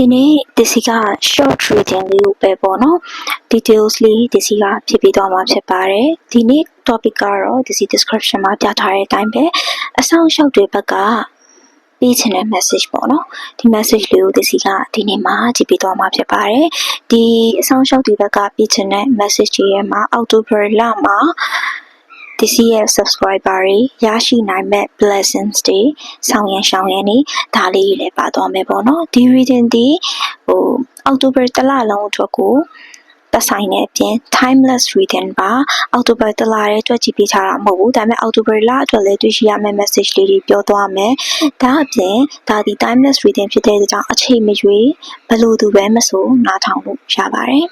ဒီနေ့ဒီစီက short reading လေးကိုပဲပေါ့နော် details လေးဒီစီကဖြစ်ပြီးတော့မှာဖြစ်ပါတယ်ဒီနေ့ topic ကတော့ဒီစီ description မှာပြထားတဲ့အတိုင်းပဲအဆောင်အရှောက်တွေဘက်ကပေးချင်တဲ့ message ပေါ့နော်ဒီ message လေးကိုဒီစီကဒီနေ့မှာကြည့်ပြီးတော့မှာဖြစ်ပါတယ်ဒီအဆောင်အရှောက်တွေဘက်ကပေးချင်တဲ့ message တွေရဲ့မှာ October လမှာ ဒီစီရဲ့ subscriber တွေရရှိနိုင်မဲ့ blessings တွေဆောင်ရန်ရှောင်ရန်နေဒါလေးတွေလည်းပါသွားမယ်ပေါ့နော်ဒီ reading ဒီဟို October တစ်လလုံးအတွက်ကိုသက်ဆိုင်တဲ့အပြင် timeless reading ပါ October တစ်လရဲ့အတွက်ကြည့်ပေးထားတာမဟုတ်ဘူးဒါပေမဲ့ October လအတွက်လည်းတွေ့ရှိရမယ့် message လေးတွေပြောသွားမယ်ဒါအပြင်ဒါဒီ timeless reading ဖြစ်တဲ့ကြောင့်အချိန်မရွေးဘယ်လိုသူပဲမဆိုနားထောင်လို့ရပါတယ်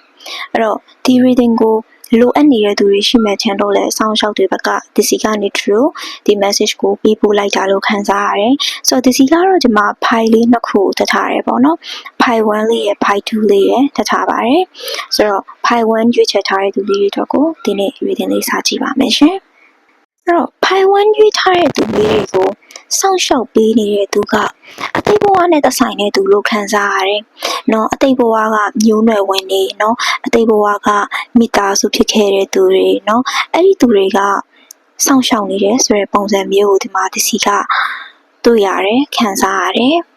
အဲ့တော့ဒီ reading ကို လိုအပ်နေတဲ့သူတွေရှိမဲ့ချန်တော့လဲစောင့်ရှောက်တွေဘက်ကဒီစီကနေ true ဒီ message ကိုပေးပို့လိုက်တာလို့ခံစားရတယ်။ဆိုတော့ဒီစီကတော့ဒီမှာ file လေးနှစ်ခုတထားရဲပေါ့နော်။ file 1လေးရယ် file 2လေးရယ်တထားပါတယ်။ဆိုတော့ file 1ရွေးချယ်ထားတဲ့သူလေးတွေတော့ကိုဒီနေ့ reading လေးစာကြည့်ပါမယ်ရှင်။အဲ့တော့ file 1ရွေးထားတဲ့သူလေးတွေကို စောင့်ရှောက်ပေးနေတဲ့သူကအတိတ်ဘဝနဲ့သက်ဆိုင်တဲ့သူလို့ခံစားရတယ်။နော်အတိတ်ဘဝကမျိုးနွယ်ဝင်နေနော်အတိတ်ဘဝကမိသားစုဖြစ်ခဲ့တဲ့သူတွေနော်အဲ့ဒီသူတွေကစောင့်ရှောက်နေတယ်ဆိုတဲ့ပုံစံမျိုးကိုဒီမှာဒီစီကတွေ့ရတယ်ခံစားရတယ်။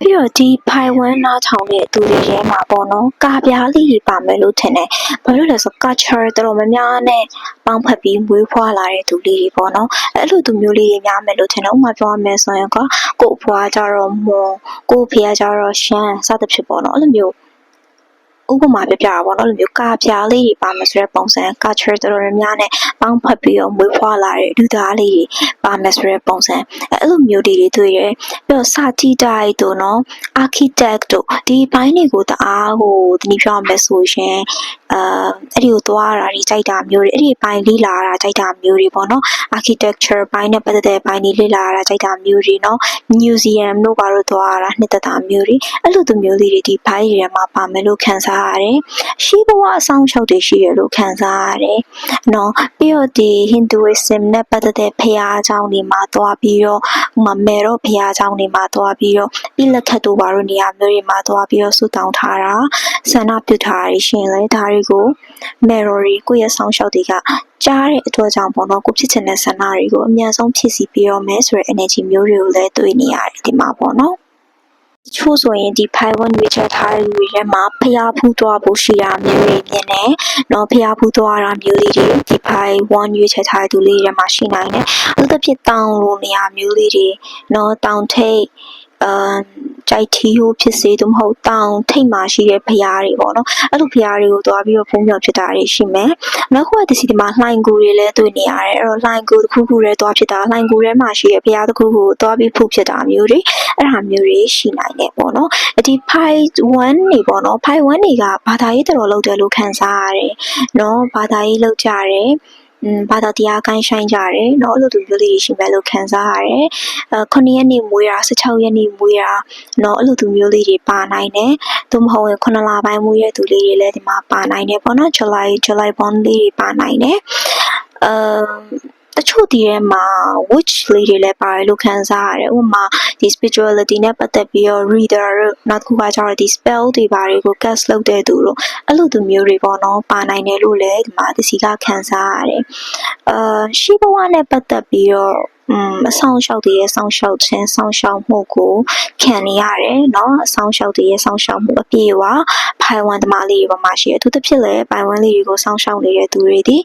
ပြီးတော့ဒီဖိုင်ဝမ်နားထောင်တဲ့သူတွေထဲမှာပေါ့နော်ကာပြားလေးတွေပါမယ်လို့ထင်တယ်။ဘာလို့လဲဆို culture တော်တော်များများနဲ့ပေါင်းဖက်ပြီးမွေးဖွားလာတဲ့သူလေးတွေပေါ့နော်။အဲ့လိုသူမျိုးလေးတွေများမယ်လို့ထင်တယ်။ဥပမာပြောရမယ်ဆိုရင်ကကို့အဖွားကြတော့မွန်ကို့ဖေကကြတော့ရှမ်းစသဖြင့်ပေါ့နော်။အဲ့လိုမျိုး ဥပမာပြပြတာပေါ့နော်အဲ့လိုမျိုးကာပြားလေးတွေပါမယ်ဆိုတဲ့ပုံစံ culture တော်တော်များများနဲ့ပေါင်းဖက်ပြီးတော့မွေးဖွားလာတဲ့လူသားလေးတွေပါမယ်ဆိုတဲ့ပုံစံအဲ့လိုမျိုးတွေတွေတွေ့ရတယ်ပြီးတော့စာတီတိုက်တို့နော် architect တို့ဒီဘိုင်းတွေကိုတအားဟိုတနည်းပြောရမယ်ဆိုရင်အာအဲ့ဒီကိုသွားတာတွေကြိုက်တာမျိုးတွေအဲ့ဒီဘိုင်းလေးလာတာကြိုက်တာမျိုးတွေပေါ့နော် architecture ဘိုင်းနဲ့ပတ်သက်တဲ့ဘိုင်းတွေလေးလာတာကြိုက်တာမျိုးတွေနော် museum တို့ဘာလို့သွားတာနှစ်သက်တာမျိုးတွေအဲ့လိုသူမျိုးလေးတွေဒီဘိုင်းတွေထဲမှာပါမယ်လို့ခံစားရတယ်ရှိဘဝအဆောင်ရှောက်တွေရှိရလို့ခံစားရတယ်နော်ပြီးတော့ဒီ Hinduism နဲ့ပတ်သက်တဲ့ဖရာအကြောင်းတွေမှာသွားပြီးတော့ဟိုမှာမေတော့ဖရာအကြောင်းတွေမှာသွားပြီးတော့ဣလခတ်တို့ဘာလို့နေရာမျိုးတွေမှာသွားပြီးတော့ဆူတောင်းထားတာဆန္ဒပြုထားရရှင်လေဒါတွေကို memory ကိုယ့်ရဲ့ဆောင်ရှောက်တွေကကြားတဲ့အတွက်ကြောင့်ပေါ့နော်ကိုဖြစ်ချင်တဲ့ဆန္ဒတွေကိုအမြန်ဆုံးဖြည့်ဆည်းပြီးတော့မယ်ဆိုတဲ့ energy မျိုးတွေကိုလည်းတွေ့နေရတယ်ဒီမှာပေါ့နော် တချို့ဆိုရင် ဒီ file 1ရွေးချယ်ထားတဲ့လူတွေထဲမှာဖျားဖူးသွားဖို့ရှိတာမျိုးတွေ မြင်တယ်။နော်ဖျားဖူးသွားတာမျိုးလေးတွေ ဒီ file 1ရွေးချယ်ထားတဲ့သူလေးတွေထဲမှာ ရှိနိုင်တယ်။အထူးသဖြင့် တောင်လိုနေရာမျိုးလေးတွေ နော် တောင်ထိပ် အမ်ကြိုက်ထီဟိုဖြစ်စေသို့မဟုတ်တောင်ထိပ်မှာရှိတဲ့ဖျားတွေပေါ့နော်အဲ့လိုဖျားတွေကိုသွားပြီးတော့ဖုံးမြော်ဖြစ်တာတွေရှိမယ်နောက်တစ်ခုကဒီစီဒီမှာလှိုင်ကူတွေလည်းတွေ့နေရတယ်အဲ့တော့လှိုင်ကူတစ်ခုခုလည်းသွားဖြစ်တာလှိုင်ကူထဲမှာရှိတဲ့ဖျားတစ်ခုခုကိုသွားပြီးဖုဖြစ်တာမျိုးတွေအဲ့ဒါမျိုးတွေရှိနိုင်တယ်ပေါ့နော်ဒီ pi 1နေပေါ့နော် pi 1တွေကဘာသာရေးတော်တော်လုပ်တယ်လို့ခံစားရတယ်နော်ဘာသာရေးလုပ်ကြတယ်อืม ဘာသာတရားကိုင်းဆိုင်ကြတယ်เนาะအဲ့လိုသူမျိုးလေးတွေရှိမယ်လို့ခံစားရတယ်။အဲ9ရက်နေ့မွေးတာ16ရက်နေ့မွေးတာเนาะအဲ့လိုသူမျိုးလေးတွေပါနိုင်တယ်။သို့မဟုတ်ရင်9လပိုင်းမွေးတဲ့သူလေးတွေလည်းဒီမှာပါနိုင်တယ်ပေါ့နော် July July born လေးတွေပါနိုင်တယ်။အမ် တချို့ဒီထဲမှာ witch လေးတွေလည်းပါတယ်လို့ခံစားရတယ်။ဥပမာဒီ spirituality နဲ့ပတ်သက်ပြီးတော့ reader တို့နောက်တစ်ခုကကျတော့ဒီ spell တွေပါတယ်ကို cast လုပ်တဲ့သူတို့အဲ့လိုသူမျိုးတွေပေါ့နော်ပါနိုင်တယ်လို့လည်းဒီမှာဒီစီကခံစားရတယ်။အာရှိဘဝနဲ့ပတ်သက်ပြီးတော့อืม အဆောင်ရှောက်တည်းရဲ့ဆောင်ရှောက်ခြင်းဆောင်ရှောက်မှုကိုခံနေရတယ်เนาะအဆောင်ရှောက်တည်းရဲ့ဆောင်ရှောက်မှုအပြည့်အဝဖိုင်ဝမ်သမားလေးတွေပေါ်မှာရှိတယ်အထူးသဖြင့်လည်းပိုင်ဝမ်လေးတွေကိုဆောင်ရှောက်နေတဲ့သူတွေဒီ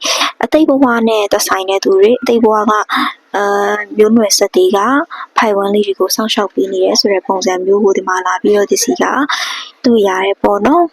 အတိတ်ဘဝနဲ့သက်ဆိုင်တဲ့သူတွေအတိတ်ဘဝကအာမျိုးနွယ်ဆက်တွေကဖိုင်ဝမ်လေးတွေကိုစောင့်ရှောက်ပေးနေရဲဆိုတဲ့ပုံစံမျိုးကိုဒီမှာလာပြီးတော့ဒီစီကတွေ့ရတယ်ပေါ့နော်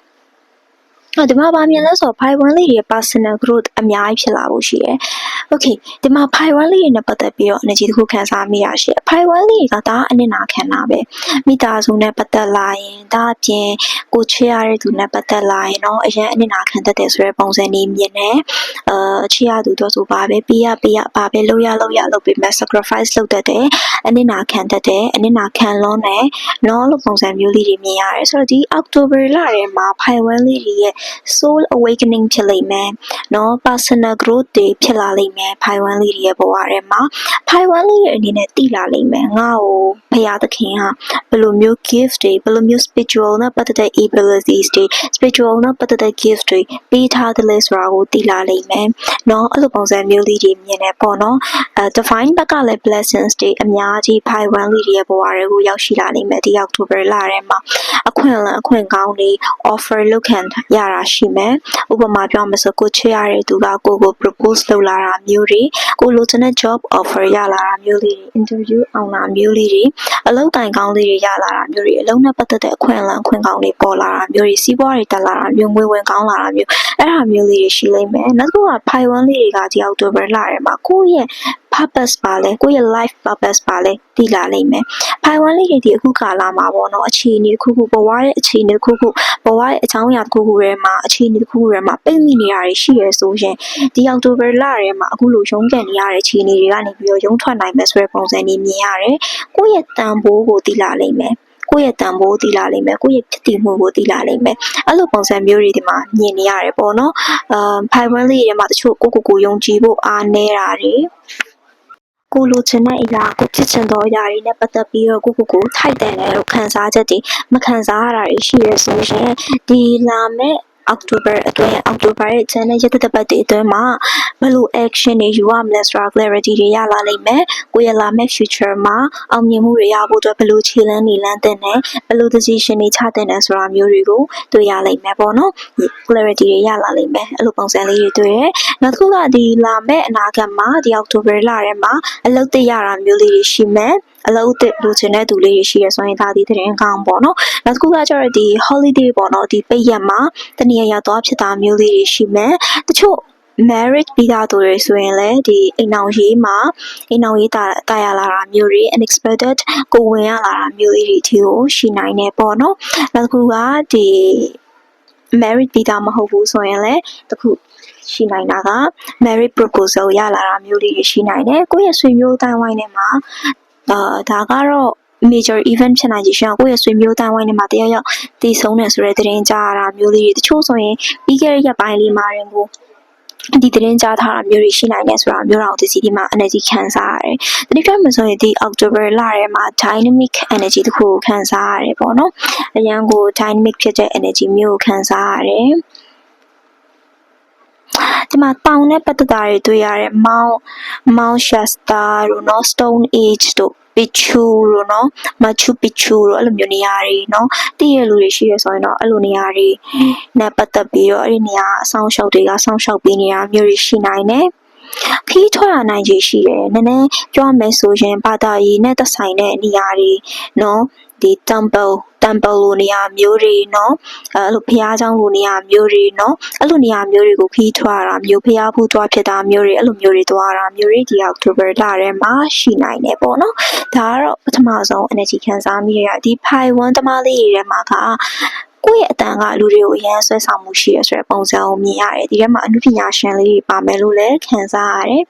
အော်ဒီမှာဗာမြင်လဲဆိုတော့ Pi 1လေးတွေရဲ့ personal growth အများကြီးဖြစ်လာဖို့ရှိတယ်။ Okay ဒီမှာ Pi 1လေးတွေနဲ့ပတ်သက်ပြီးတော့ energy တစ်ခုခံစားမိရရှိတယ်။ Pi 1လေးတွေကဒါအနစ်နာခံတာပဲ။မိသားစုနဲ့ပတ်သက်လာရင်ဒါအပြင်ကိုချစ်ရတဲ့သူနဲ့ပတ်သက်လာရင်တော့အရင်အနစ်နာခံတတ်တယ်ဆိုတဲ့ပုံစံနေမြင်တယ်။အာချစ်ရသူတို့ဆိုပါပဲပေးရပေးရပါပဲလုပ်ရလုပ်ရလုပ်ပေးမဲ့ sacrifice လုပ်တတ်တယ်။အနစ်နာခံတတ်တယ်။အနစ်နာခံလွန်းတယ်။နော်လို့ပုံစံမျိုးလေးတွေမြင်ရတယ်။ဆိုတော့ဒီ October လထဲမှာ Pi 1လေးတွေရဲ့ soul awakening ဖြစ်လိမ့်မယ်เนาะ personal growth တွေဖြစ်လာလိမ့်မယ်ဖိုင်ဝမ်လေးတွေရဲ့ဘဝထဲမှာဖိုင်ဝမ်လေးရဲ့အနေနဲ့တည်လာလိမ့်မယ်ငါ့ကိုဖရာသခင်ကဘယ်လိုမျိုး gift တွေဘယ်လိုမျိုး spiritual နဲ့ပတ်သက်တဲ့ abilities တွေ spiritual နဲ့ပတ်သက်တဲ့ gift တွေပေးထားတယ်လဲဆိုတာကိုတည်လာလိမ့်မယ်เนาะအဲ့လိုပုံစံမျိုးလေးတွေမြင်နေပေါ့နော်အဲ divine ဘက်ကလည်း blessings တွေအများကြီးဖိုင်ဝမ်လေးတွေရဲ့ဘဝတွေကိုရောက်ရှိလာလိမ့်မယ်ဒီ October လထဲမှာအခွင့်အလမ်းအခွင့်ကောင်းတွေ offer လုပ်ခံရ တာရှိမယ်ဥပမာပြောမယ်ဆိုကိုချစ်ရတဲ့သူကကိုကို propose လုပ်လာတာမျိုးတွေကိုလိုချင်တဲ့ job offer ရလာတာမျိုးလေးတွေ interview အောင်တာမျိုးလေးတွေအလုပ်တိုင်ကောင်းလေးတွေရလာတာမျိုးတွေအလုံးနဲ့ပတ်သက်တဲ့အခွင့်အလမ်းအခွင့်ကောင်းတွေပေါ်လာတာမျိုးတွေစီးပွားတွေတက်လာတာမျိုးငွေဝင်ကောင်းလာတာမျိုးအဲ့ဒါမျိုးလေးတွေရှိလိမ့်မယ်နောက်တစ်ခုက pi one လေးတွေကဒီ October လထဲမှာကိုယ့်ရဲ့ purpose ပါလဲကိုယ့်ရဲ့ life purpose ပါလဲတည်လာလိမ့်မယ်။ pi one လေးတွေဒီအခုကာလမှာပေါ့နော်အခြေအနေတစ်ခုခုဘဝရဲ့အခြေအနေတစ်ခုခုဘဝရဲ့အကြောင်းအရာတစ်ခုခုထဲမှာအခြေအနေတစ်ခုခုထဲမှာပိတ်မိနေရတာရှိရဆိုရင်ဒီ October လထဲမှာအခုလိုရုံးကန်နေရတဲ့အခြေအနေတွေကနေပြီးတော့ရုံးထွက်နိုင်မယ်ဆိုတဲ့ပုံစံလေးမြင်ရတယ်။ကိုယ့်ရဲ့တန်ဖိုးကိုတည်လာလိမ့်မယ်။ကိုယ့်ရဲ့တန်ဖိုးတည်လာလိမ့်မယ်ကိုယ့်ရဲ့ဖြစ်တည်မှုကိုတည်လာလိမ့်မယ်အဲ့လိုပုံစံမျိုးတွေဒီမှာမြင်နေရတယ်ပေါ့နော်အာဖိုင်ဝမ်လေးတွေမှာတချို့ကိုကိုကိုယုံကြည်ဖို့အားနည်းတာတွေ ကိုလိုချင်တဲ့အရာကိုဖြစ်ချင်သောအရာတွေနဲ့ပတ်သက်ပြီးတော့ကိုကိုကိုထိုက်တယ်လို့ခံစားချက်တွေမခံစားရတာတွေရှိရဆိုရင်ဒီလာမဲ့ အောက်တိုဘာအတွင်းအောက်တိုဘာရဲ့ channel ရက်သက်ပတ်တွေအတွင်းမှာဘယ်လို action တွေယူရမလဲဆိုတာ clarity တွေရလာလိမ့်မယ်။ကိုယ့်ရဲ့လာမယ့် future မှာအောင်မြင်မှုတွေရဖို့အတွက်ဘယ်လိုခြေလှမ်းတွေလမ်းသင့်တယ်ဘယ်လို decision တွေချသင့်တယ်ဆိုတာမျိုးတွေကိုတွေ့ရလိမ့်မယ်ပေါ့နော်။ clarity တွေရလာလိမ့်မယ်။အဲ့လိုပုံစံလေးတွေတွေ့ရ။နောက်တစ်ခုကဒီလာမယ့်အနာဂတ်မှာဒီအောက်တိုဘာလထဲမှာအလုပ်သိရတာမျိုးလေးတွေရှိမယ်။ အလုပ်အသစ်လိုချင်တဲ့သူလေးတွေရှိရဆိုရင်ဒါဒီသတင်းကောင်းပေါ့နော်နောက်တစ်ခုကကျတော့ဒီ holiday ပေါ့နော်ဒီပိတ်ရက်မှာတနည်းအားသွားဖြစ်တာမျိုးလေးတွေရှိမယ်တချို့ marriage ပြီးသားသူတွေဆိုရင်လည်းဒီအိမ်အောင်ရေးမှာအိမ်အောင်ရေးတာတာရလာတာမျိုးတွေ unexpected ကိုဝင်ရလာတာမျိုးလေးတွေအထိကိုရှိနိုင်နေပေါ့နော်နောက်တစ်ခုကဒီ marriage ပြီးသားမဟုတ်ဘူးဆိုရင်လည်းတခုရှိနိုင်တာက marriage proposal ရလာတာမျိုးလေးတွေရှိနိုင်တယ်ကိုယ့်ရဲ့ဆွေမျိုးတိုင်းဝိုင်းထဲမှာ အာဒါကတော့ major event ဖြစ်နိုင်ခြေရှိအောင်ကိုယ့်ရဲ့ဆွေမျိုးတိုင်းဝိုင်းထဲမှာတယောက်ယောက်တည်ဆုံးတယ်ဆိုတဲ့သတင်းကြားရတာမျိုးလေးတွေတချို့ဆိုရင်ပြီးခဲ့တဲ့ရက်ပိုင်းလေးမှာရင်ကိုဒီသတင်းကြားထားတာမျိုးတွေရှိနိုင်တယ်ဆိုတာမျိုးတော့ဒီစီဒီမှာ energy ခံစားရတယ်။တတိယမှာဆိုရင်ဒီ October လထဲမှာ dynamic energy တစ်ခုကိုခံစားရတယ်ပေါ့နော်။အရန်ကို dynamic ဖြစ်တဲ့ energy မျိုးကိုခံစားရတယ်။ ဒီမှာတောင်နဲ့ပတ်သက်တာတွေတွေ့ရတယ် Mount Mount Shasta တို့နော် Stone Age တို့ Pichu တို့နော် Machu Picchu တို့အဲ့လိုမျိုးနေရာတွေနော်တည့်ရလူတွေရှိရဆိုရင်တော့အဲ့လိုနေရာတွေနဲ့ပတ်သက်ပြီးတော့အဲ့ဒီနေရာအဆောင်ရှောက်တွေကဆောင်းရှောက်ပေးနေတာမျိုးတွေရှိနိုင်တယ်ခီးထွက်ရနိုင်ခြေရှိတယ်နည်းနည်းပြောရမယ်ဆိုရင်ဘာသာရေးနဲ့သက်ဆိုင်တဲ့နေရာတွေနော် ဒီ temple temple လိုနေရာမျိုးတွေเนาะအဲ့လိုဖះเจ้าလိုနေရာမျိုးတွေเนาะအဲ့လိုနေရာမျိုးတွေကိုခီးထွားတာမျိုးဖះဖူးသွားဖြစ်တာမျိုးတွေအဲ့လိုမျိုးတွေသွားတာမျိုးတွေဒီ October လထဲမှာရှိနိုင်တယ်ပေါ့နော်ဒါကတော့ပထမဆုံး energy ခံစားမိရဒီ5 1တမလေးတွေထဲမှာက ကိုယ့်ရဲ့အတန်ကလူတွေကိုအရန်ဆွဲဆောင်မှုရှိရဆိုတဲ့ပုံစံကိုမြင်ရတယ်ဒီထဲမှာအမှုပညာရှင်လေးတွေပါမယ်လို့လည်းခံစားရတယ်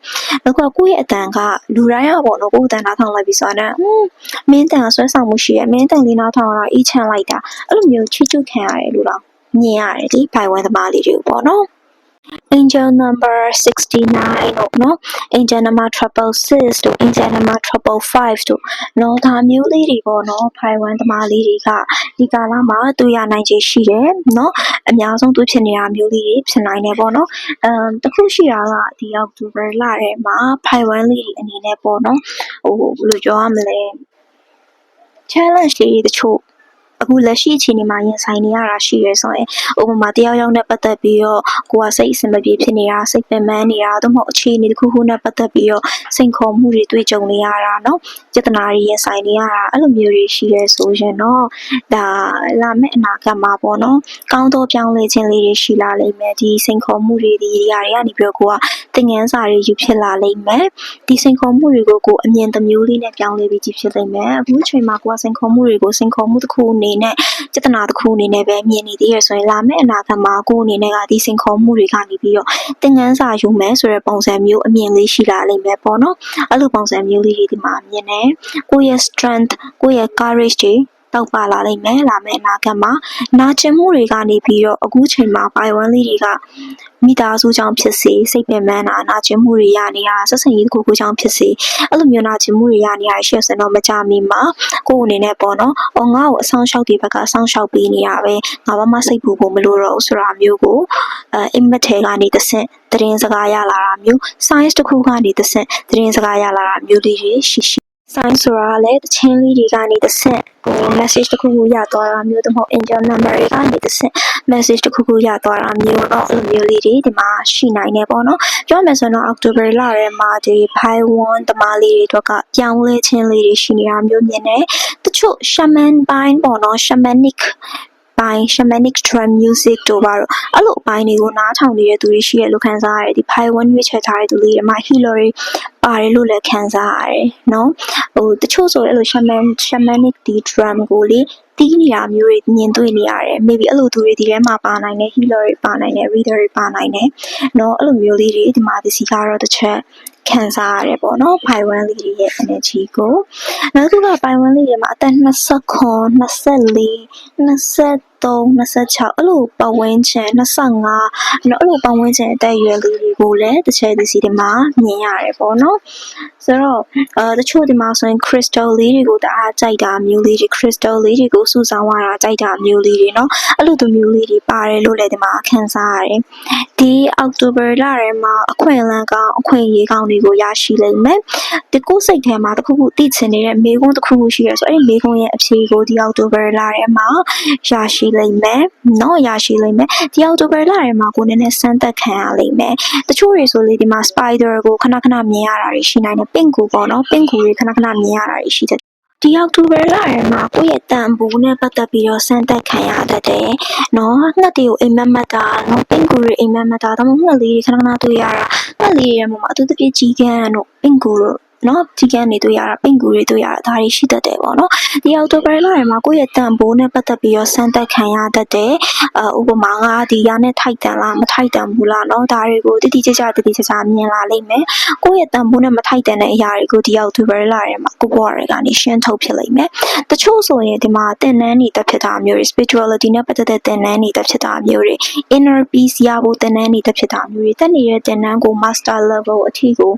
နောက်ကကိုယ့်ရဲ့အတန်ကလူတိုင်းကပေါ့နော်ကိုယ့်အတန်နားထောင်လိုက်ပြီးဆိုတော့ဟွန်းမင်းတန်ကဆွဲဆောင်မှုရှိရမင်းတန်လေးနားထောင်တော့အေးချမ်းလိုက်တာအဲ့လိုမျိုးချီးကျူးခံရတယ်လို့တော့မြင်ရတယ်ဒီဖိုင်ဝမ်သမားလေးတွေပေါ့နော် angel number 69တို့နော် angel number 666တို့ angel number 555တို့နော်ဒါမျိုးလေးတွေပေါ့နော် file 1သမားလေးတွေကဒီကာလမှာတွေ့ရနိုင်ခြေရှိတယ်နော်အများဆုံးတွေ့ဖြစ်နေတာမျိုးလေးတွေဖြစ်နိုင်တယ်ပေါ့နော်အမ်တခုရှိတာကဒီ October လထဲမှာ file 1လေးတွေအနေနဲ့ပေါ့နော်ဟိုဘယ်လိုပြောရမလဲ challenge တွေတချို့ အခုလက်ရှိအခြေအနေမှာရင်ဆိုင်နေရတာရှိရဲဆိုရင်ဥပမာတယောက်ယောက်နဲ့ပတ်သက်ပြီးတော့ကိုကစိတ်အဆင်မပြေဖြစ်နေတာစိတ်ပင်ပန်းနေတာသို့မဟုတ်အခြေအနေတစ်ခုခုနဲ့ပတ်သက်ပြီးတော့စိန်ခေါ်မှုတွေတွေ့ကြုံနေရတာเนาะပြဿနာတွေရင်ဆိုင်နေရတာအဲ့လိုမျိုးတွေရှိရဲဆိုရင်တော့ဒါလာမယ့်အနာဂတ်မှာပေါ့နော်ကောင်းသောပြောင်းလဲခြင်းလေးတွေရှိလာလိမ့်မယ်ဒီစိန်ခေါ်မှုတွေဒီနေရာတွေကနေပြီးတော့ကိုကသင်ငန်းစာတွေယူဖြစ်လာလိမ့်မယ်ဒီစိန်ခေါ်မှုတွေကိုကိုအမြင်တစ်မျိုးလေးနဲ့ပြောင်းလဲပြီးကြည့်ဖြစ်လိမ့်မယ်အခုချိန်မှာကိုကစိန်ခေါ်မှုတွေကိုစိန်ခေါ်မှုတစ်ခုအနေ ေနဲ့ပြဿနာတစ်ခုအနေနဲ့ပဲမြင်နေသေးရဆိုရင်လာမယ့်အနာဂတ်မှာကိုအနေနဲ့ကဒီစိန်ခေါ်မှုတွေကနေပြီးတော့သင်ငန်းစာယူမယ်ဆိုတဲ့ပုံစံမျိုးအမြင်လေးရှိလာလိမ့်မယ်ပေါ့နော်အဲ့လိုပုံစံမျိုးလေးတွေဒီမှာမြင်တယ်ကိုယ့်ရဲ့ strength ကိုယ့်ရဲ့ courage တွေ တောက်ပလာလိမ့်မယ်လာမယ့်အနာဂတ်မှာနာကျင်မှုတွေကနေပြီးတော့အခုချိန်မှာပိုင်ဝမ်လေးတွေကမိသားစုကြောင့်ဖြစ်စေစိတ်ပင်ပန်းတာနာကျင်မှုတွေရနေတာဆက်ဆံရေးတစ်ခုခုကြောင့်ဖြစ်စေအဲ့လိုမျိုးနာကျင်မှုတွေရနေတာရှေ့စတော့မကြမီမှာကိုယ်အနေနဲ့ပေါ့နော်။အော်ငါ့ကိုအဆောင်ရှောက်ဒီဘက်ကအဆောင်ရှောက်ပေးနေရပဲငါဘာမှစိတ်ပူဖို့မလိုတော့ဘူးဆိုတာမျိုးကိုအဲအိမ်မက်ထဲကနေတဆင့်သတင်းစကားရလာတာမျိုး science တစ်ခုကနေတဆင့်သတင်းစကားရလာတာမျိုးလေးတွေရှိရှိ sign ဆိုတာကလည်းတချင်းလေးတွေကနေတစ်ဆင့်ဟို message တစ်ခုခုရသွားတာမျိုးတမဟုတ် angel number တွေကနေတစ်ဆင့် message တစ်ခုခုရသွားတာမျိုးတော့အဲ့လိုမျိုးလေးတွေဒီမှာရှိနိုင်နေပေါ့နော်ပြောမယ်ဆိုရင်တော့ October လထဲမှာဒီ Pi 1တမလေးတွေတော့ကပြောင်းလဲခြင်းလေးတွေရှိနေတာမျိုးမြင်တယ်တချို့ shaman ပိုင်းပေါ့နော် shamanic ပိုင်း shamanic drum music တို့ပါတော့အဲ့လိုအပိုင်းတွေကိုနားထောင်နေတဲ့သူတွေရှိရလို့ခံစားရတယ်ဒီ Pi 1ရွေးချယ်ထားတဲ့သူလေးတွေမှာ healer တွေပါတယ်လို့လည်းခံစားရတယ်နော်ဟိုတချို့ဆိုအဲ့လို shaman shamanic ဒီ drum ကိုလေတီးနေတာမျိုးတွေမြင်တွေ့နေရတယ် maybe အဲ့လိုသူတွေဒီထဲမှာပါနိုင်တယ် healer တွေပါနိုင်တယ် reader တွေပါနိုင်တယ်နော်အဲ့လိုမျိုးလေးတွေဒီမှာဒီစီကတော့တစ်ချက်ခံစားရတယ်ပေါ့နော်ဖိုင်ဝမ်လေးတွေရဲ့ energy ကိုနောက်တစ်ခုကဖိုင်ဝမ်လေးတွေမှာအသက်29 24 23 26အဲ့လိုပတ်ဝန်းကျင်25နော်အဲ့လိုပတ်ဝန်းကျင်အသက်အရွယ်လေးတွေကိုလည်းတစ်ချက်ဒီစီဒီမှာမြင်ရတယ်ပေါ့နော်ဆိုတော့အဲတချို့ဒီမှာဆိုရင် crystal လေးတွေကိုတအားကြိုက်တာမျိုးလေးတွေ crystal လေးတွေကိုစုဆောင်းရတာကြိုက်တာမျိုးလေးတွေเนาะအဲ့လိုသူမျိုးလေးတွေပါတယ်လို့လည်းဒီမှာခံစားရတယ်ဒီအောက်တိုဘာလထဲမှာအခွင့်အလမ်းကောင်းအခွင့်အရေးကောင်းတွေကိုရရှိလိမ့်မယ်ဒီကိုယ်စိတ်ထဲမှာတစ်ခုခုသိချင်နေတဲ့မေခွန်းတစ်ခုခုရှိရဆိုအဲ့ဒီမေခွန်းရဲ့အဖြေကိုဒီအောက်တိုဘာလထဲမှာရရှိ လိမ့်မယ်နော်ရရှိလိမ့်မယ်ဒီအောက်တိုဘာလထဲမှာကိုနည်းနည်းစမ်းသပ်ခံရလိမ့်မယ်တချို့တွေဆိုလေဒီမှာ spider ကိုခဏခဏမြင်ရတာတွေရှိနိုင်တယ် pink ကိုပေါ့နော် pink ကိုတွေခဏခဏမြင်ရတာတွေရှိတယ်ဒီအောက်တိုဘာလထဲမှာကိုယ့်ရဲ့တန်ဖိုးနဲ့ပတ်သက်ပြီးတော့စမ်းသပ်ခံရတတ်တယ်။နော်ငှက်တွေကိုအိမ်မက်မက်တာနော်ပင်ကူတွေအိမ်မက်မက်တာဒါမှမဟုတ်ငှက်လေးတွေခဏခဏတွေ့ရတာငှက်လေးတွေမှာအထူးသဖြင့်ကြီးကန်းတို့ပင်ကူတို့ နော်ဒီကန်းနေတွေ့ရတာပင့်ကူတွေတွေ့ရတာဒါတွေရှိတတ်တယ်ပေါ့နော်ဒီအော်တိုဘယ်လာတွေမှာကိုယ့်ရဲ့တန်ဖိုးနဲ့ပတ်သက်ပြီးတော့စမ်းသပ်ခံရတတ်တယ်အဥပမာကဒီရနဲ့ထိုက်တန်လားမထိုက်တန်ဘူးလားနော်ဒါတွေကိုတိတိကျကျတိတိကျကျမြင်လာလိမ့်မယ်ကိုယ့်ရဲ့တန်ဖိုးနဲ့မထိုက်တန်တဲ့အရာတွေကိုဒီအော်တိုဘယ်လာတွေမှာကိုယ့်ဘဝတွေကနေရှင်းထုတ်ဖြစ်လိမ့်မယ်တချို့ဆိုရင်ဒီမှာသင်တန်းတွေတက်ဖြစ်တာမျိုးတွေ spirituality နဲ့ပတ်သက်တဲ့သင်တန်းတွေတက်ဖြစ်တာမျိုးတွေ inner peace ရဖို့သင်တန်းတွေတက်ဖြစ်တာမျိုးတွေတက်နေတဲ့သင်တန်းကို master level အထိကို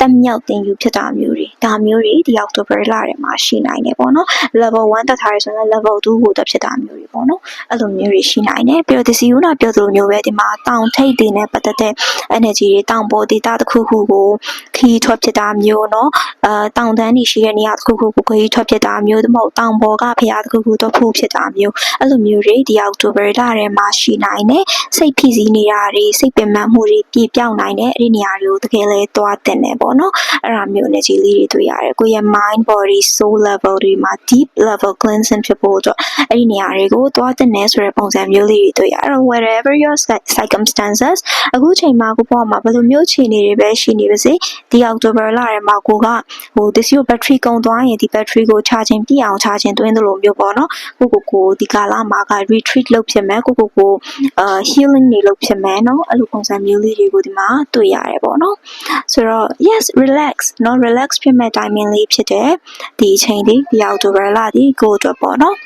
တက်မြောက်သင်ယူဖြစ်တာတာမျိုးတွေဒါမျိုးတွေဒီ October လထဲမှာရှိနိုင်တယ်ပေါ့နော် level 1တက်ထားရဆိုရင် level 2ကိုတက်ဖြစ်တာမျိုးတွေပေါ့နော်အဲ့လိုမျိုးတွေရှိနိုင်တယ်ပြီးတော့ဒီစီဦးနာပြောသလိုမျိုးပဲဒီမှာတောင်ထိပ်တွေနဲ့ပတ်သက်တဲ့ energy တွေတောင်ပေါ်ဒေသတစ်ခုခုကိုခီးထွက်ဖြစ်တာမျိုးနော်အဲတောင်တန်းနေရှိတဲ့နေရာတစ်ခုခုကိုခီးထွက်ဖြစ်တာမျိုးတမဟုတ်တောင်ပေါ်ကဖျားတစ်ခုခုတော့ဖူးဖြစ်တာမျိုးအဲ့လိုမျိုးတွေဒီ October လထဲမှာရှိနိုင်တယ်စိတ်ဖိစီးနေတာတွေစိတ်ပင်ပန်းမှုတွေပြေပြောင်းနိုင်တယ်အဲ့ဒီနေရာတွေကိုတကယ်လဲသွားတင်တယ်ပေါ့နော်အဲ့ဒါမျိုး energy လေးတွေတွေ့ရတယ်ကိုယ့်ရဲ့ mind body soul level တွေမှာ deep level cleansing ဖြစ်ဖို့အတွက်အဲ့ဒီနေရာတွေကိုသွားတင်တယ်ဆိုတဲ့ပုံစံမျိုးလေးတွေတွေ့ရအဲ့တော့ whatever your circumstances အခုချိန်မှာကိုပေါ့မှာဘယ်လိုမျိုးခြေအနေတွေပဲရှိနေပါစေဒီ October လထဲမှာကိုကဟို this ကို battery ကုန်သွားရင်ဒီ battery ကို charging ပြည့်အောင် charging သွင်းသလိုမျိုးပေါ့နော်ကိုကိုကိုဒီကာလမှာက retreat လုပ်ဖြစ်မယ်ကိုကိုကိုအာ healing တွေလုပ်ဖြစ်မယ်နော်အဲ့လိုပုံစံမျိုးလေးတွေကိုဒီမှာတွေ့ရတယ်ပေါ့နော်ဆိုတော့ yes relax နော် relax ဖြစ်မဲ့ timing လေးဖြစ်တယ်ဒီအချိန်ဒီဒီ October လဒီကိုအတွက်ပေါ့နော်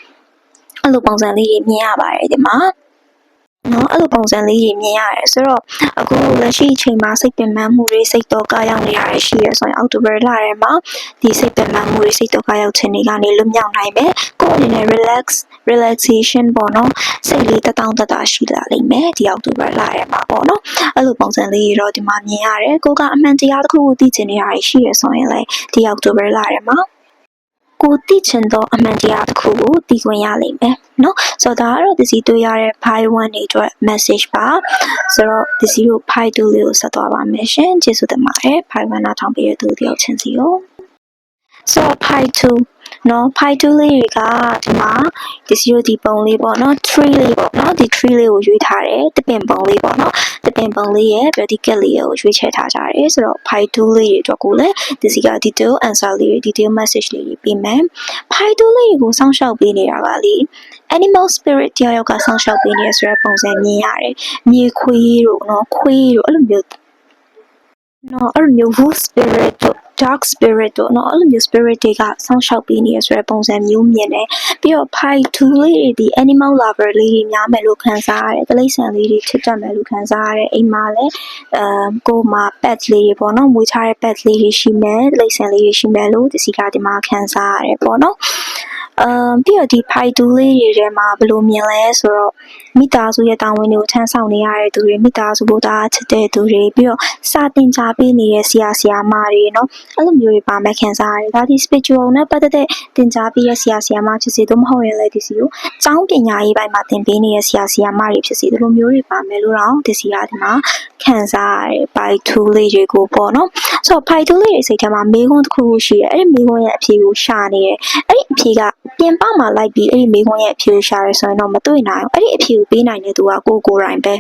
အဲ့လိုပုံစံလေးတွေမြင်ရပါတယ်ဒီမှာ နော်အဲ့လိုပုံစံလေးတွေမြင်ရတယ်ဆိုတော့အခုလက်ရှိအချိန်မှာစိတ်ပင်ပန်းမှုတွေစိတ်တော့ကရောက်နေရတာရှိရဆိုရင်အောက်တိုဘာလထဲမှာဒီစိတ်ပင်ပန်းမှုတွေစိတ်တော့ကရောက်ခြင်းတွေကနေလွတ်မြောက်နိုင်မယ်ကိုယ်အနေနဲ့ relax relaxation ပေါ့နော်စိတ်လေးတတောင်းတတာရှိလာလိမ့်မယ်ဒီအောက်တိုဘာလထဲမှာပေါ့နော်အဲ့လိုပုံစံလေးတွေတော့ဒီမှာမြင်ရတယ်ကိုကအမှန်တရားတစ်ခုကိုသိချင်နေတာရှိရဆိုရင်လေဒီအောက်တိုဘာလထဲမှာ ကိုသိချင်သောအမှန်တရားတစ်ခုကိုသိခွင့်ရလိမ့်မယ်เนาะဆိုတော့ဒါကတော့ဒီစီတွေ့ရတဲ့ pi 1တွေအတွက် message ပါဆိုတော့ဒီစီကို pi 2လေးကိုဆက်သွားပါမယ်ရှင်ကျေးဇူးတင်ပါတယ် pi 1နားထောင်ပေးတဲ့သူတယောက်ချင်းစီကိုဆိုတော့ pi 2 နော် pi 2လေးတွေကဒီမှာဒီစီကိုဒီပုံလေးပေါ့နော် tree လေးပေါ့နော်ဒီ tree လေးကိုရွေးထားတယ်တပင်ပုံလေးပေါ့နော်တပင်ပုံလေးရဲ့ vertical လေးကိုရွေးချယ်ထားကြတယ်ဆိုတော့ pi 2လေးတွေအတွက်ကိုလည်းဒီစီက detail answer လေးတွေ detail message လေးတွေပေးမယ် pi 2လေးတွေကိုစောင့်ရှောက်ပေးနေတာကလေ animal spirit တယောက်ယောက်ကစောင့်ရှောက်ပေးနေရဆိုတဲ့ပုံစံမြင်ရတယ်မြေခွေးတို့နော်ခွေးတို့အဲ့လိုမျိုးနော်အဲ့လိုမျိုး wolf spirit တို့ dark spirit တို့เนาะအဲ့လိုမျိုး spirit တွေကဆောင်းလျှောက်ပေးနေရဆိုတဲ့ပုံစံမျိုးမြင်တယ်ပြီးတော့ pi 2လေးတွေဒီ animal lover လေးတွေများမယ်လို့ခံစားရတယ်တိရစ္ဆာန်လေးတွေချစ်တတ်မယ်လို့ခံစားရတယ်အိမ်မှာလည်းအမ်ကိုယ်မှာ pet လေးတွေပေါ့နော်မွေးထားတဲ့ pet လေးတွေရှိမယ်တိရစ္ဆာန်လေးတွေရှိမယ်လို့ဒီစီကဒီမှာခံစားရတယ်ပေါ့နော်အမ်ပြီးတော့ဒီဖိုက်တူလေးတွေထဲမှာဘယ်လိုမြင်လဲဆိုတော့မိသားစုရဲ့တာဝန်တွေကိုထမ်းဆောင်နေရတဲ့သူတွေမိသားစုဘို့သားချစ်တဲ့သူတွေပြီးတော့စာတင်ကြပေးနေတဲ့ဆရာဆရာမတွေเนาะ အဲ့လိုမျိုးတွေပါမယ်ခံစားရတယ်ဒါဒီ spiritual နဲ့ပတ်သက်တဲ့တင်ကြားပေးတဲ့ဆရာဆရာမဖြစ်စေသို့မဟုတ်ရင်လည်းဒီစီကိုကျောင်းပညာရေးပိုင်းမှာသင်ပေးနေတဲ့ဆရာဆရာမတွေဖြစ်စေဒီလိုမျိုးတွေပါမယ်လို့တော့ဒီစီကဒီမှာခံစားရတယ် by two လေးတွေကိုပေါ့နော်ဆိုတော့ by two လေးတွေစိတ်ထဲမှာမေးခွန်းတစ်ခုခုရှိတယ်အဲ့ဒီမေးခွန်းရဲ့အဖြေကိုရှာနေတယ်အဲ့ဒီအဖြေကပြင်ပမှာလိုက်ပြီးအဲ့ဒီမေးခွန်းရဲ့အဖြေကိုရှာရဲဆိုရင်တော့မတွေ့နိုင်ဘူးအဲ့ဒီအဖြေကိုပေးနိုင်တဲ့သူကကိုကိုယ်တိုင်ပဲ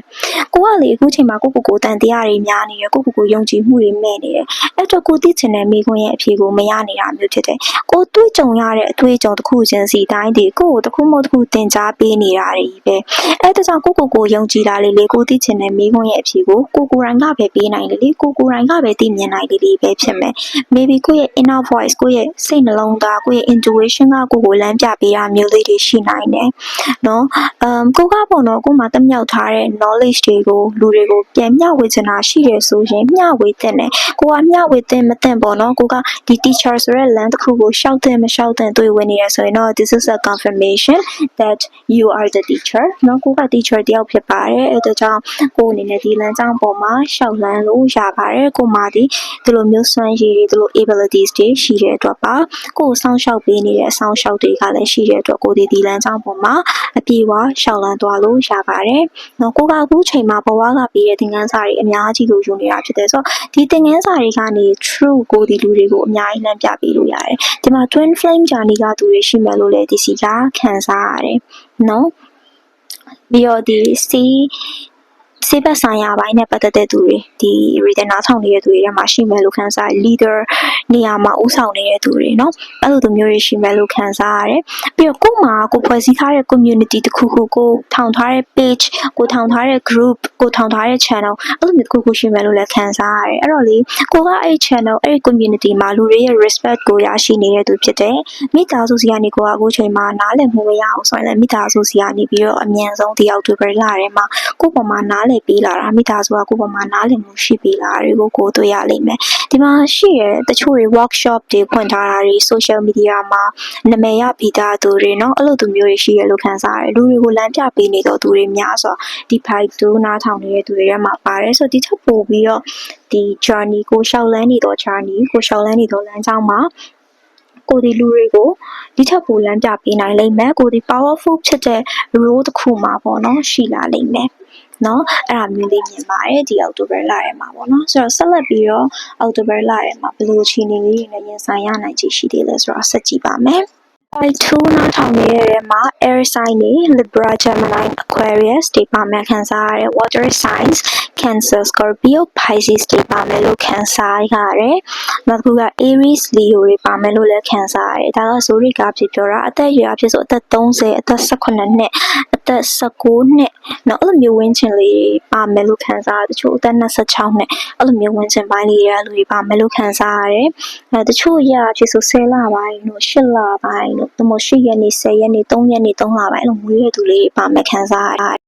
ကိုကလေအခုချိန်မှာကိုကိုကိုတန်တရားတွေများနေတယ်ကိုကိုကိုယုံကြည်မှုတွေမဲ့နေတယ်အဲ့တော့ကိုသိချင်တဲ့မေးခွန်းရဲ့အဖြေကိုမရနေတာမျိုးဖြစ်တယ်ကိုတွေးကြုံရတဲ့အတွေးအကြုံတစ်ခုချင်းစီတိုင်းဒီကိုကိုတစ်ခုမဟုတ်တစ်ခုသင်ကြားပေးနေတာတွေပဲအဲ့ဒါကြောင့်ကိုကိုကိုယုံကြည်တာလေးလေကိုသိချင်တဲ့မေးခွန်းရဲ့အဖြေကိုကိုကိုယ်တိုင်ကပဲပေးနိုင်တယ်လေကိုကိုယ်တိုင်ကပဲသိမြင်နိုင်တယ်လေပဲဖြစ်မယ် maybe ကိုယ့်ရဲ့ inner voice ကိုယ့်ရဲ့စိတ်နှလုံးသားကိုယ့်ရဲ့ intuition ကကိုကိုလမ်းပြပေးတာမျိုးလေးတွေရှိနိုင်တယ်နော်အမ်ကိုကပေါ့နော်ကိုမှတမြောက်ထားတဲ့ knowledge တွေကိုလူတွေကိုပြန်မျှဝေချင်တာရှိတယ်ဆိုရင်မျှဝေတဲ့နဲ့ကိုကမျှဝေတဲ့မတဲ့ပေါ့နော်ကိုကဒီ teacher ဆိုတဲ့ land တစ်ခုကိုရှောက်တဲ့မရှောက်တဲ့တွေ့ဝင်နေရဆိုရင်တော့ this is a confirmation that you are the teacher နော်ကိုက teacher တယောက်ဖြစ်ပါတယ်အဲဒါကြောင့်ကိုအနေနဲ့ဒီလမ်းကြောင်းပေါ်မှာရှောက်လန်းလို့ရပါတယ်ကိုမှဒီဒီလိုမျိုးစွမ်းရည်တွေဒီလို abilities တွေရှိတဲ့အတွက်ပါကိုကိုစောင့်ရှောက်ပေးနေတဲ့အဆောင်ရှောက်တွေကလည်းရှိတဲ့အတွက်ကိုဒီဒီလမ်းကြောင်းပေါ်မှာအပြေအဝရှောက်လန်းသွားလို့ရပါတယ်နော်ကိုကအခုချိန်မှာဘဝကပြီးတဲ့သင်ခန်းစာတွေအများကြီးကိုယူနေတာဖြစ်တယ်ဆိုတော့ဒီသင်ခန်းစာတွေကနေ true ကိုဒီလူတွေကိုအများကြီးလမ်းပြပေးလို့ရတယ်ဒီမှာ twin flame journey ကသူတွေရှိမယ်လို့လည်းဒီစီကခံစားရတယ်နော်ပြီးတော့ဒီ C စေဘက်ဆိုင်ရာပိုင်းနဲ့ပတ်သက်တဲ့သူတွေဒီ reader နားထောင်နေတဲ့သူတွေထဲမှာရှိမယ်လို့ခံစားရ leader နေရာမှာဦးဆောင်နေတဲ့သူတွေเนาะအဲ့လိုသူမျိုးတွေရှိမယ်လို့ခံစားရတယ်ပြီးတော့ကို့မှာကိုဖွဲ့စည်းထားတဲ့ community တစ်ခုခုကိုထောင်ထားတဲ့ page ကိုထောင်ထားတဲ့ group ကိုထောင်ထားတဲ့ channel အဲ့လိုမျိုးတစ်ခုခုရှိမယ်လို့လည်းခံစားရတယ်အဲ့တော့လေကိုကအဲ့ channel အဲ့ community မှာလူတွေရဲ့ respect ကိုရရှိနေတဲ့သူဖြစ်တယ်မိသားစုစီကနေကိုကအခုချိန်မှာနားလည်မှုမရအောင်ဆိုရင်လည်းမိသားစုစီကနေပြီးတော့အမြန်ဆုံးတယောက်တူပဲလာတယ်မှာကို့ပေါ်မှာနားလည် ပေးလာတာမိသားစုကကိုယ့်ပေါ်မှာနားလည်မှုရှိပေးလာတာတွေကိုကိုယ်တွေ့ရလိမ့်မယ်ဒီမှာရှိရတချို့တွေ workshop တွေဖွင့်ထားတာတွေ social media မှာနာမည်ရပြီးသားသူတွေเนาะအဲ့လိုသူမျိုးတွေရှိရလို့ခံစားရတယ်လူတွေကိုလမ်းပြပေးနေတော့သူတွေများဆိုဒီ fight 2နားထောင်နေတဲ့သူတွေထဲမှာပါတယ်ဆိုဒီထပ်ပို့ပြီးတော့ဒီ journey ကိုရှောက်လန်းနေတော့ journey ကိုရှောက်လန်းနေတော့လမ်းကြောင်းမှာကိုဒီလူတွေကိုဒီထက်ပိုလမ်းပြပေးနိုင်လိမ့်မယ်ကိုဒီ powerful ဖြစ်တဲ့ role တစ်ခုမှာပေါ့နော်ရှိလာလိမ့်မယ် နော်အဲ့ဒါမျိုးလေးမြင်ပါတယ်ဒီအောက်တိုဘာလထဲမှာပေါ့နော်ဆိုတော့ဆက်လက်ပြီးတော့အောက်တိုဘာလထဲမှာဘယ်လိုအခြေအနေလေးတွေနဲ့ရင်ဆိုင်ရနိုင်ခြေရှိသေးလဲဆိုတော့ဆက်ကြည့်ပါမယ် I 2နားထောင်နေတဲ့ထဲမှာ air sign တွေ Libra Gemini Aquarius တွေပါမယ်ခံစားရတယ် water signs Cancer Scorpio Pisces တွေပါမယ်လို့ခံစားရတယ်နောက်တစ်ခုက Aries Leo တွေပါမယ်လို့လည်းခံစားရတယ်ဒါက zodiac ကဖြစ်ပြောတာအသက်အရွယ်အဖြစ်ဆိုအသက်30အသက်18နှစ်အသက်19နှစ်နော်အဲ့လိုမျိုးဝင်းချင်လေးတွေပါမယ်လို့ခံစားရတယ်တချို့အသက်26နှစ်အဲ့လိုမျိုးဝင်းချင်ပိုင်းလေးတွေကလူတွေပါမယ်လို့ခံစားရတယ်အဲတချို့ရအဖြစ်ဆို10လပိုင်းတို့8လပိုင်းတို့သို့မဟုတ်8ရက်နေ10ရက်နေ3ရက်နေ3လပိုင်းအဲ့လိုမွေးတဲ့သူလေးတွေပါမယ်ခံစားရတယ်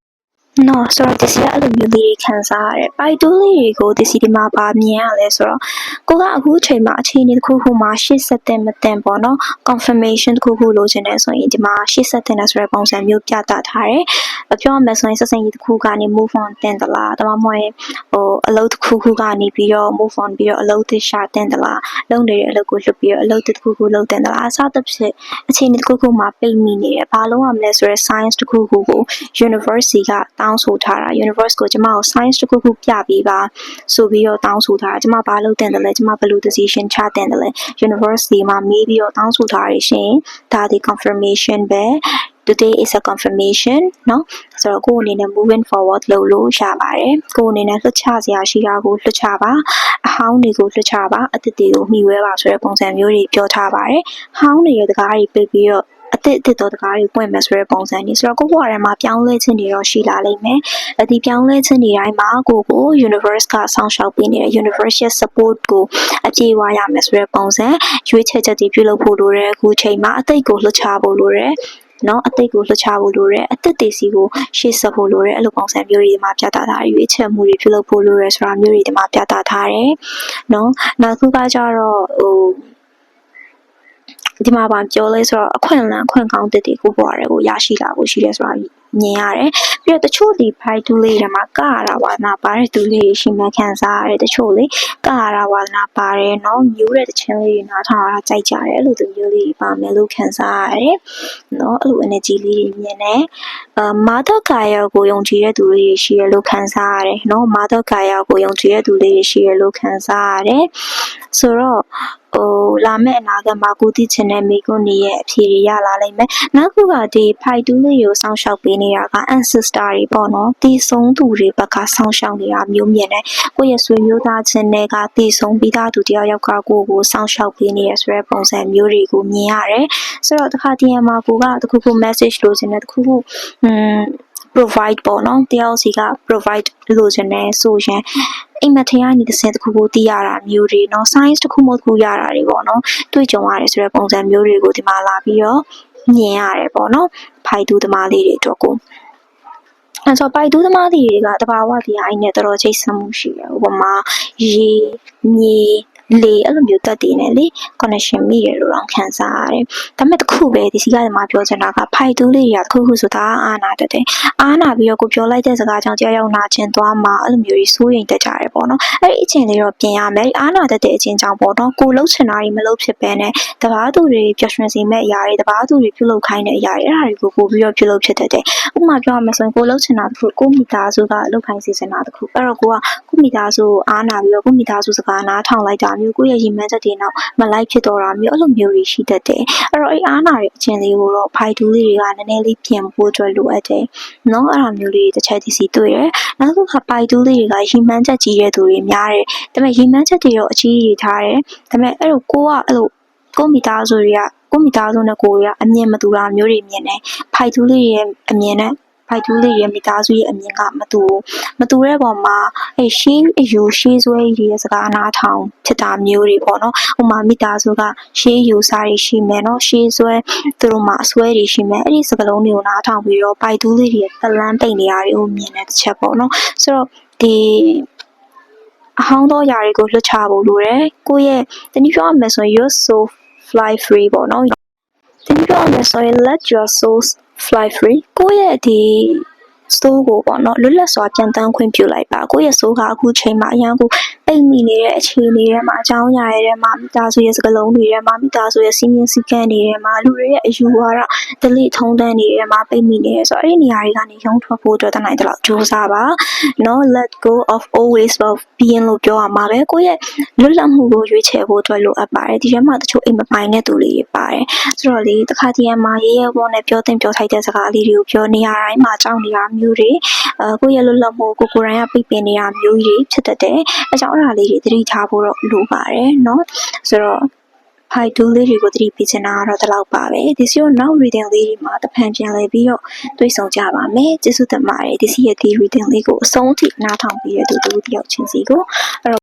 နော်ဆိုတော့ဒီစီကအဲ့လိုမျိုးလေးတွေခံစားရတယ်ပိုက်တိုးလေးတွေကိုဒီစီဒီမှာပါမြင်ရလဲဆိုတော့ကိုကအခုအချိန်မှာအခြေအနေတစ်ခုခုမှာရှေ့ဆက်တဲ့မတင်ပေါ့နော် confirmation တစ်ခုခုလိုချင်တယ်ဆိုရင်ဒီမှာရှေ့ဆက်တဲ့ဆိုတဲ့ပုံစံမျိုးပြသထားတယ်အပြောရမယ်ဆိုရင်ဆက်ဆံရေးတစ်ခုကနေ move on တင်တလားဒါမှမဟုတ်ရင်ဟိုအလုပ်တစ်ခုခုကနေပြီးတော့ move on ပြီးတော့အလုပ်တစ်ရှာတင်တလားလုပ်နေတဲ့အလုပ်ကိုလွတ်ပြီးတော့အလုပ်တစ်ခုခုလုပ်တင်တလားအစသဖြင့်အခြေအနေတစ်ခုခုမှာပိတ်မိနေတယ်ဘာလို့ရမလဲဆိုတော့ science တစ်ခုခုကို university ကတောင်းဆိုထားတာ universe ကိုကျမကို science တစ်ခုခုပြပေးပါဆိုပြီးတော့တောင်းဆိုထားတာကျမဘာလုပ်တင်တယ်လဲကျမဘယ်လို decision ချတင်တယ်လဲ university မှာမေးပြီးတော့တောင်းဆိုထားရရှင်ဒါဒီ confirmation ပဲ today is a confirmation เนาะဆိုတော့ကိုယ်အနေနဲ့ moving forward လုပ်လို့ရပါတယ်ကိုယ်အနေနဲ့လွှတ်ချစရာရှိတာကိုလွှတ်ချပါအဟောင်းတွေကိုလွှတ်ချပါအသစ်တွေကိုမှီဝဲပါဆိုတဲ့ပုံစံမျိုးတွေပြောထားပါတယ်ဟောင်းတွေရဲ့တကားတွေပိတ်ပြီးတော့ အသစ်အသစ်တော်တကားတွေပွင့်မယ်ဆိုတဲ့ပုံစံนี้ဆိုတော့ကိုယ့်ဘဝထဲမှာပြောင်းလဲခြင်းတွေတော့ရှိလာလိမ့်မယ်အဒီပြောင်းလဲခြင်းတွေတိုင်းမှာကိုယ့်ကို universe ကဆောင်းရှောက်ပေးနေတဲ့ universe ရဲ့ support ကိုအပြည့်အဝရမယ်ဆိုတဲ့ပုံစံရွေးချယ်ချက်တွေပြုလုပ်ဖို့လိုတယ်အခုချိန်မှာအသိကိုလှချဖို့လိုတယ်နော်အသိကိုလှချဖို့လိုတယ်အသက်တွေစီကိုရှေ့ဆက်ဖို့လိုတယ်အဲ့လိုပုံစံမျိုးတွေဒီမှာပြသထားတယ်ရွေးချယ်မှုတွေပြုလုပ်ဖို့လိုတယ်ဆိုတာမျိုးတွေဒီမှာပြသထားတယ်နော်နောက်တစ်ခုကကြတော့ဟို ဒီမှာဗာပြောလဲဆိုတော့အခွင့်အလမ်းအခွင့်ကောင်းတစ်တွေကိုပေါ်ရတယ်ကိုရရှိလာဖို့ရှိတယ်ဆိုတာမြင်ရတယ်ပြီးတော့တချို့ဒီ fight to လေးတွေမှာကရတာဝါနာပါတဲ့သူလေးတွေရှိမှခံစားရတယ်တချို့လေကရတာဝါနာပါတယ်နော်မျိုးတဲ့တခြင်းလေးတွေနားထောင်ရတာကြိုက်ကြတယ်အဲ့လိုသူမျိုးလေးတွေပါမယ်လို့ခံစားရတယ်နော်အဲ့လို energy လေးတွေမြင်တယ်အာမာဒကာယာကိုယုံကြည်တဲ့သူလေးတွေရှိရလို့ခံစားရတယ်နော်မာဒကာယာကိုယုံကြည်တဲ့သူလေးတွေရှိရလို့ခံစားရတယ်ဆိုတော့ဟိုလာမယ့်အနာဂတ်မှာကိုသိချင်တဲ့မိကွန်းတွေရဲ့အဖြေတွေရလာလိမ့်မယ်။နောက်ခုကဒီဖိုက်တူးလေးကိုစောင့်ရှောက်ပေးနေတာက ancestor တွေပေါ့နော်။တည်ဆုံးသူတွေဘက်ကစောင့်ရှောက်နေတာမျိုးမြင်တယ်။ကိုယ့်ရဲ့ဆွေမျိုးသားချင်းတွေကတည်ဆုံးပြီးသားသူတယောက်ယောက်ကကိုယ့်ကိုစောင့်ရှောက်ပေးနေရဆိုတဲ့ပုံစံမျိုးတွေကိုမြင်ရတယ်။ဆိုတော့တစ်ခါတည်းမှာကိုကတခုခု message လို့ချင်တယ်တခုခုอืม provide ပေါ့နော်တယောက်စီက provide လို့ချင်တယ်ဆိုရင်အိမ်မက်ထရနေတစ်စင်တစ်ခုခုသိရတာမျိုးတွေเนาะ science တစ်ခုမှတစ်ခုရတာတွေပေါ့နော်တွေ့ကြုံရတယ်ဆိုတဲ့ပုံစံမျိုးတွေကိုဒီမှာလာပြီးတော့ မြင်ရတယ်ပေါ့နော်ဖိုက်တူးသမားလေးတွေအတွက်ကိုအဲဆိုပိုက်တူးသမားတွေကတဘာဝတရားအိနဲ့တော်တော်ချိတ်ဆက်မှုရှိတယ်ဥပမာရေမြေ လေအဲ့လိုမျိုးတက်တည်နေလေ connection မိရလို့တော့ခံစားရတယ်။ဒါပေမဲ့တစ်ခုပဲဒီစီကဒီမှာပြောချင်တာကဖိုက်တူးလေးတွေကတစ်ခုခုဆိုတာအာနာတက်တယ်။အာနာပြီးတော့ကိုပြောလိုက်တဲ့စကားကြောင့်တရားရောက်နာချင်းသွားမှာအဲ့လိုမျိုးကြီးစိုးရိမ်တက်ကြတယ်ပေါ့နော်။အဲ့ဒီအချိန်လေးတော့ပြင်ရမယ်။အာနာတက်တဲ့အချိန်ကြောင့်ပေါ့နော်။ကိုလှုပ်ချင်တာတွေမလှုပ်ဖြစ်ပဲနဲ့တဘာသူတွေပျော်ရွှင်စေမဲ့အရာတွေတဘာသူတွေပြုလုပ်ခိုင်းတဲ့အရာတွေအဲ့ဒါတွေကိုပို့ပြီးတော့ပြုလုပ်ဖြစ်တတ်တယ်။ဥပမာပြောရမယ်ဆိုရင်ကိုလှုပ်ချင်တာတစ်ခုကိုမိသားစုကလှုပ်ခိုင်းစေချင်တာတစ်ခုအဲ့တော့ကိုကကိုမိသားစုကိုအားနာပြီးတော့ကိုမိသားစုစကားနားထောင်လိုက်တာမျိုးကိုယ့်ရဲ့ရည်မှန်းချက်တွေနောက်မလိုက်ဖြစ်တော့တာမျိုးအဲ့လိုမျိုးတွေရှိတတ်တယ်အဲ့တော့အဲ့အားနာတဲ့အချင်းလေးကိုတော့ဖိုက်တူးလေးတွေကနည်းနည်းလေးပြင်ဖို့အတွက်လိုအပ်တယ်နော်အဲ့လိုမျိုးလေးတစ်ချက်ဒီစီတွေ့တယ်နောက်တစ်ခါပိုက်တူးလေးတွေကရည်မှန်းချက်ကြီးတဲ့သူတွေများတယ်ဒါပေမဲ့ရည်မှန်းချက်တွေတော့အကြီးကြီးထားတယ်ဒါပေမဲ့အဲ့လိုကိုကအဲ့လိုကိုမိသားစုတွေကကိုမိသားစုနဲ့ကိုရအမြင်မတူတာမျိုးတွေမြင်တယ်ဖိုက်တူးလေးရဲ့အမြင်နဲ့ ဖိုက်တူးလေးရဲ့မိသားစုရဲ့အမြင်ကမတူမတူတဲ့ပုံမှာအဲရှေးအယူရှေးဆွဲကြီးရဲ့စကားနားထောင်ဖြစ်တာမျိုးတွေပေါ့နော်ဟိုမှာမိသားစုကရှေးယူစားတွေရှိမယ်နော်ရှေးဆွဲသူတို့မှာအဆွဲတွေရှိမယ်အဲ့ဒီစကားလုံးတွေကိုနားထောင်ပြီးတော့ပိုက်တူးလေးတွေရဲ့တလန်းပိတ်နေရတွေကိုမြင်တဲ့တစ်ချက်ပေါ့နော်ဆိုတော့ဒီအဟောင်းသောຢာတွေကိုလွတ်ချဖို့လိုတယ်ကိုယ့်ရဲ့တနည်းပြောရမယ်ဆိုရင် you're so fly free ပေါ့နော်တနည်းပြောရမယ်ဆိုရင် let your soul fly free ကိုယ့်ရဲ့ဒီ Soul ကိုပေါ့နော်လွတ်လပ်စွာပြန်တန်းခွင့်ပြုလိုက်ပါကိုယ့်ရဲ့ soul ကအခုချိန်မှာအရန်ကိုပိတ်မိနေတဲ့အခြေအနေတွေမှာအကြောင်းအရာတွေထဲမှာမိသားစုရဲ့စကားလုံးတွေထဲမှာမိသားစုရဲ့စီမင်းစည်းကမ်းတွေထဲမှာလူတွေရဲ့အယူဝါဒဒလိထုံးတမ်းတွေထဲမှာပိတ်မိနေရဆိုတော့အဲ့ဒီနေရာတွေကနေရုံထွက်ဖို့အတွက်တနိုင်တဲ့လောက်ကြိုးစားပါနော် let go of always of being လို့ပြောရမှာပဲကိုယ့်ရဲ့လွတ်လပ်မှုကိုရွေးချယ်ဖို့အတွက်လိုအပ်ပါတယ်ဒီထဲမှာတချို့အိမ်မပိုင်တဲ့သူတွေပါတယ်ဆိုတော့လေတစ်ခါတည်းမှာရေးရဲဘောနဲ့ပြောတင်ပြောထိုက်တဲ့စကားလေးတွေကိုပြောနေရတိုင်းမှာကြောက်နေရမျိုးတွေအဲကိုယ့်ရဲ့လွတ်လပ်မှုကိုကိုယ်တိုင်ကပိတ်ပင်နေရမျိုးကြီးဖြစ်တတ်တယ်အကြောင်းအရာလေးတွေသတိထားဖို့တော့လိုပါတယ်เนาะဆိုတော့ဖိုက်တူးလေးတွေကိုသတိပေးချင်တာကတော့ဒီလောက်ပါပဲဒီစီကိုနောက် reading လေးတွေမှာတဖန်ပြန်လည်ပြီးတော့တွေ့ဆုံကြပါမယ်ကျေးဇူးတင်ပါတယ်ဒီစီရဲ့ဒီ reading လေးကိုအဆုံးထိနားထောင်ပြီးတဲ့သူတို့တယောက်ချင်းစီကို